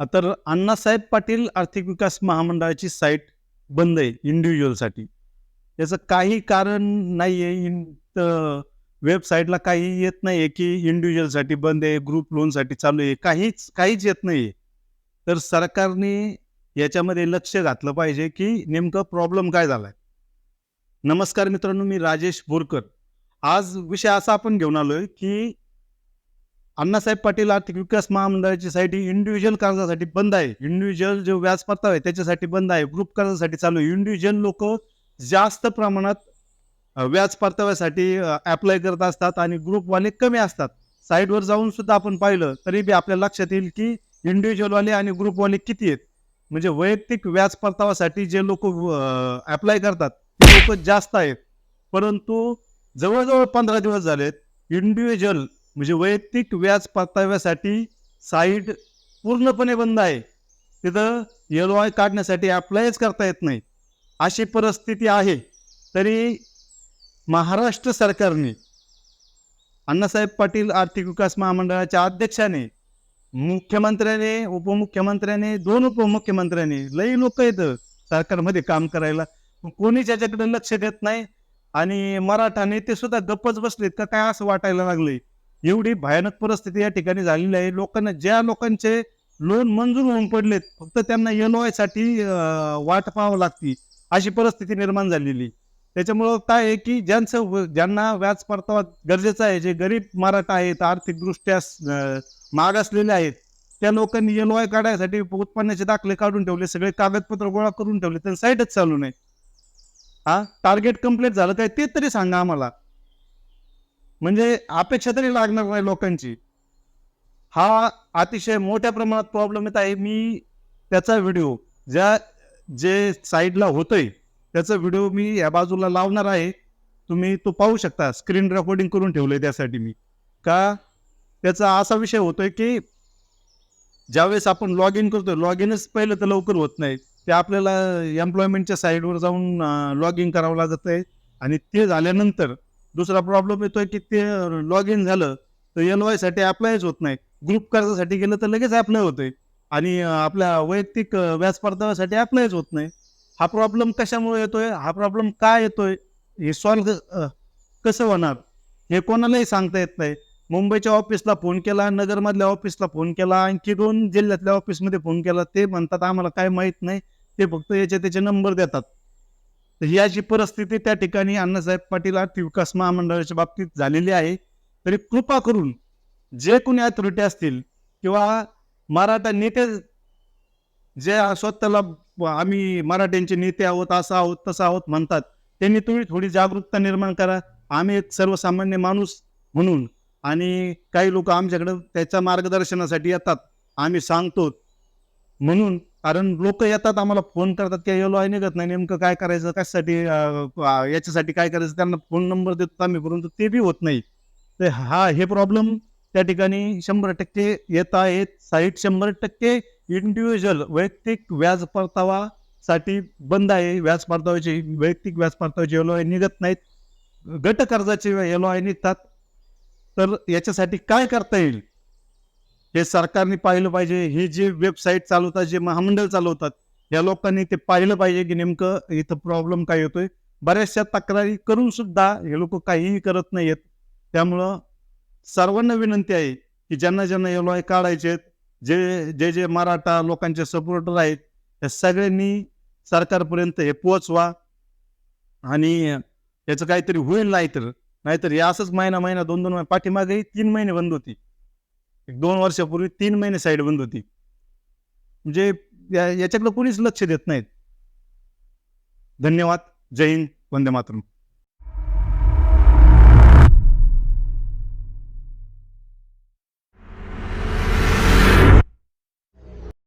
तर अण्णासाहेब पाटील आर्थिक विकास महामंडळाची साईट बंद आहे इंडिव्हिज्युअलसाठी याचं काही कारण नाही आहे वेबसाईटला काही येत नाही आहे की इंडिव्हिज्युअलसाठी बंद आहे ग्रुप लोनसाठी चालू आहे. काहीच काहीच येत नाही आहे तर सरकारने याच्यामध्ये लक्ष घातलं पाहिजे की नेमकं प्रॉब्लेम काय झाला आहे नमस्कार मित्रांनो मी राजेश बोरकर. आज विषय असा आपण घेऊन आलोय की अण्णासाहेब पाटील आर्थिक विकास महामंडळाची साईट ही इंडिव्हिज्युअल कर्जासाठी बंद आहे. इंडिव्हिज्युअल जो व्याज परतावा आहे त्याच्यासाठी बंद आहे. ग्रुप कर्जासाठी चालू आहे. इंडिव्हिज्युअल लोक जास्त प्रमाणात व्याज परताव्यासाठी अप्लाय करत असतात आणि ग्रुपवाले कमी असतात. साईटवर जाऊन सुद्धा आपण पाहिलं तरी बी आपल्या लक्षात येईल की इंडिव्हिज्युअलवाले आणि ग्रुपवाले किती आहेत. म्हणजे वैयक्तिक व्याज परतावासाठी जे लोक अप्लाय करतात ते लोक जास्त आहेत. परंतु जवळजवळ पंधरा दिवस झालेत इंडिव्हिज्युअल म्हणजे वैयक्तिक व्याज परताव्यासाठी साईट पूर्णपणे बंद आहे. तिथं येलो आय काढण्यासाठी अप्लायच करता येत नाही. अशी परिस्थिती आहे. तरी महाराष्ट्र सरकारने अण्णासाहेब पाटील आर्थिक विकास महामंडळाच्या अध्यक्षाने मुख्यमंत्र्याने उपमुख्यमंत्र्याने दोन उपमुख्यमंत्र्याने लई लोक येतं सरकारमध्ये काम करायला कोणी ज्याच्याकडे लक्ष देत नाही. आणि मराठा नेते सुद्धा गप्पच बसलेत का काय असं वाटायला लागलंय? एवढी भयानक परिस्थिती या ठिकाणी झालेली आहे. लोकांना ज्या लोकांचे लोन मंजूर होऊन पडलेत फक्त त्यांना एलसाठी वाट पाहावं लागती अशी परिस्थिती निर्माण झालेली. त्याच्यामुळं काय आहे की ज्यांचं व- ज्यांना व्याज परतावा गरजेचा आहे जे गरीब मराठा आहेत आर्थिकदृष्ट्या मागासलेले आहेत त्या लोकांनी एल वाय काढायसाठी उत्पन्नाचे दाखले काढून ठेवले सगळे कागदपत्र गोळा करून ठेवले तर साईटच चालू नाही. हा? टार्गेट कंप्लीट झालं काय ते तरी सांगा आम्हाला. म्हणजे अपेक्षा तरी लागणार नाही लोकांची. हा अतिशय मोठ्या प्रमाणात प्रॉब्लेम येत आहे. मी त्याचा व्हिडिओ ज्या जे साईडला होतोय त्याचा व्हिडिओ मी या बाजूला लावणार आहे. तुम्ही तो पाहू शकता. स्क्रीन रेकॉर्डिंग करून ठेवलंय त्यासाठी मी. का? त्याचा असा विषय होतोय की ज्यावेळेस आपण लॉग इन करतोय लॉग इनच पहिलं तर लवकर होत नाही. ते आपल्याला एम्प्लॉयमेंटच्या साईडवर जाऊन लॉग इन करावं लागत आहे आणि ते झाल्यानंतर दुसरा प्रॉब्लेम येतोय की ते लॉग इन झालं तर एल वायसाठी अप्लायच होत नाही. ग्रुप कर्जासाठी गेलं तर लगेच अप्लाय होतोय. आणि आपल्या वैयक्तिक व्याज परताव्यासाठी अप्लायच होत नाही. हा प्रॉब्लेम कशामुळे येतोय? हा प्रॉब्लेम काय येतोय? हे सॉल्व कसं होणार? हे कोणालाही सांगता येत नाही. मुंबईच्या ऑफिसला फोन केला नगरमधल्या ऑफिसला फोन केला आणखी दोन जिल्ह्यातल्या ऑफिसमध्ये फोन केला ते म्हणतात आम्हाला काय माहीत नाही. ते फक्त याचे त्याचे नंबर देतात. तर ही अशी परिस्थिती त्या ठिकाणी अण्णासाहेब पाटील आर्थिक विकास महामंडळाच्या बाबतीत झालेली आहे. तरी कृपा करून जे कोणी अथॉरिटी असतील किंवा मराठा नेते जे स्वतःला आम्ही मराठ्यांचे नेते आहोत असं आहोत तसं आहोत म्हणतात त्यांनी तुम्ही थोडी जागरूकता निर्माण करा. आम्ही एक सर्वसामान्य माणूस म्हणून आणि काही लोक आमच्याकडं त्याच्या मार्गदर्शनासाठी येतात. आम्ही सांगतो म्हणून कारण लोक येतात आम्हाला फोन करतात की येलो आहे निघत नाही नेमकं काय करायचं? कशासाठी याच्यासाठी काय करायचं? त्यांना फोन नंबर देतो आम्ही परंतु ते बी होत नाही. तर हा हे प्रॉब्लेम त्या ठिकाणी शंभर टक्के येत आहेत साईट शंभर टक्के इंडिव्हिज्युअल वैयक्तिक व्याज परतावासाठी बंद आहे. व्याज परताव्याचे वैयक्तिक व्याज परताव्याचे आहे निघत नाहीत. गट कर्जाचे आहे निघतात. तर याच्यासाठी काय करता येईल? हे सरकारने पाहिलं पाहिजे. हे जे वेबसाईट चालवतात जे महामंडळ चालवतात या लोकांनी ते पाहिलं पाहिजे की नेमकं इथं प्रॉब्लेम काय येतोय. बऱ्याचशा तक्रारी करून सुद्धा हे लोक काहीही करत नाहीयेत. त्यामुळं सर्वांना विनंती आहे की ज्यांना ज्यांना एल आय काढायचे जे जे जे मराठा लोकांचे सपोर्टर आहेत त्या सगळ्यांनी सरकारपर्यंत हे पोचवा आणि याचं काहीतरी होईल नाहीतर नाहीतर हे असंच महिना महिना दोन दोन महिने पाठीमागे तीन महिने बंद होती दोन वर्षापूर्वी तीन महिने साईड बंद होती. म्हणजे या- याच्याकडे कोणीच लक्ष देत नाहीत. धन्यवाद. जय हिंद. वंदे मातरम.